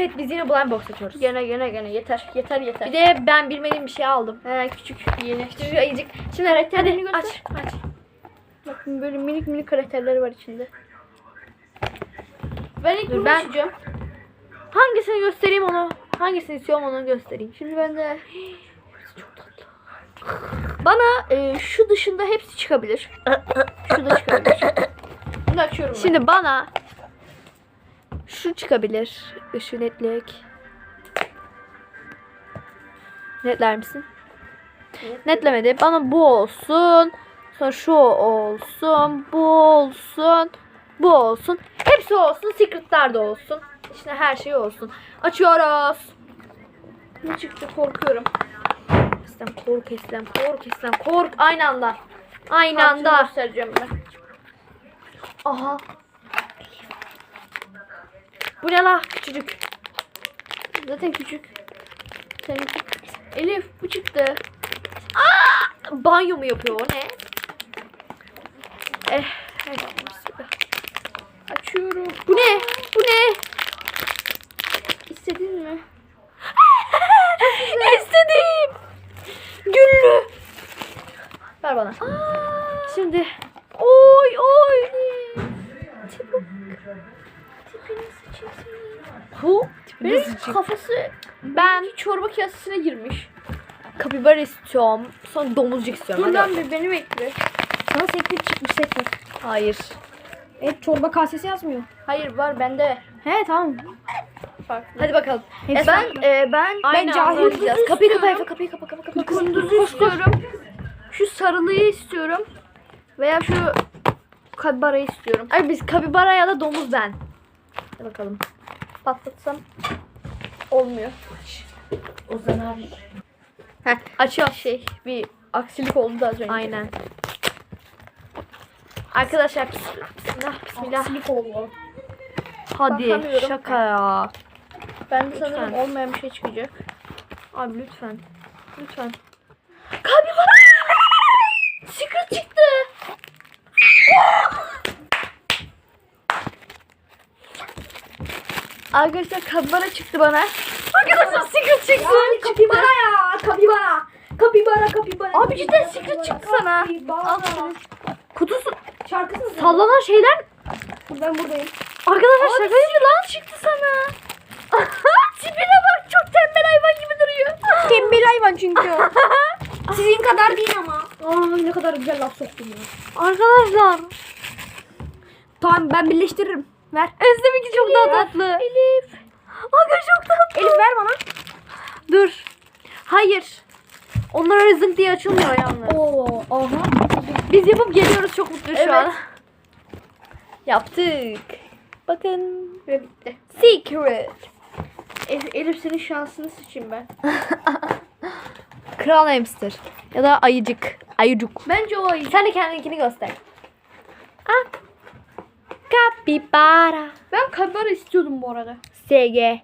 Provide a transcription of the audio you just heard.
Evet biz yine blind box açıyoruz. Gene gene gene yeter yeter yeter. Bir de ben bilmediğim bir şey aldım. He küçük yeni. Küçücük ayıcık. Şimdi karakterlerini göster. Aç. Aç. Bakın böyle minik minik karakterleri var içinde. Ben ilk Dur, ben- açacağım. Hangisini göstereyim onu? Hangisini istiyorum onu göstereyim. Şimdi ben de çok tatlı. Bana e, şu dışında hepsi çıkabilir. şu da çıkabilir. Bunu açıyorum ben. Şimdi bana şu çıkabilir. Işığı netlik. Netler misin? Netlemedi. Bana bu olsun. Sonra şu olsun. Bu olsun. Bu olsun. Hepsi olsun. Secret'lar da olsun. İşte her şey olsun. Açıyoruz. ne çıktı korkuyorum. Eslem kork Eslem kork Eslem kork. Aynı anda. Aynı Kartını anda. göstereceğim ben. Aha. Bu ne la? Küçücük. Zaten küçük. Seninki. Elif bu çıktı. Banyo mu yapıyor o ne? Eh. bismillah. Açıyorum. Bu ne? Bu ne? İstedin mi? İstedim. Güllü. Ver bana. Şimdi. Oy oy. Bu Benim kafası ben çorba kasesine girmiş. kapibar istiyorum. Sonra domuzcuk istiyorum. Dur lan bir beni bekle. Sana sekret çıkmış sekret. Hayır. Evet çorba kasesi yazmıyor. Hayır var bende. He tamam. Farklı. Hadi bakalım. Hepsi Ben farklı. e, ben Aynı cahil anda oynayacağız. kızı Kapıyı kapa istiyorum. kapıyı kapa kapıyı kapa. kunduzu istiyorum. Şu sarılıyı istiyorum. Veya şu kabarayı istiyorum. Ay biz kapibara ya da domuz ben. Hadi bakalım. Patlatsam olmuyor. Ozan abi. Heh, açıyor. Şey bir aksilik oldu da az önce. Aynen. Arkadaşlar bismillah bismillah bismillah. Silik oldu. Hadi Bakamıyorum. şaka ya. Ben de sanırım Lütfen. olmayan bir şey çıkacak. Abi lütfen. Lütfen. Kapibara! Secret çıktı. Arkadaşlar kapibara çıktı bana. Arkadaşlar secret çıktı. kapibara ya kapibara. Kapibara kapibara. Abi cidden secret çıktı sana. Al Kutusu Şarkısını söyle. sallanan şeyler. Ben buradayım. Arkadaşlar şaka gibi lan. çıktı sana. Tipine bak çok tembel hayvan gibi duruyor. Tembel hayvan çünkü o. Sizin kadar değil ama. Aa ne kadar güzel laf soktun ya. Arkadaşlar. Tamam ben birleştiririm. Ver. Özlem'inki çok daha tatlı. Elif. Aga çok tatlı. Elif ver bana. Dur. Hayır. Onlar öyle zınk diye açılmıyor yalnız. Oo, aha. Biz yapıp geliyoruz çok mutluyuz şu Evet. an. Yaptık. Bakın. Ve bitti. Secret. Elif, Elif senin şansını sıçayım ben. Kral hamster. Ya da ayıcık. Ayıcık. Bence o ayı. Sen de kendininkini göster. Capybara. Ben kapibara istiyordum bu arada. SG.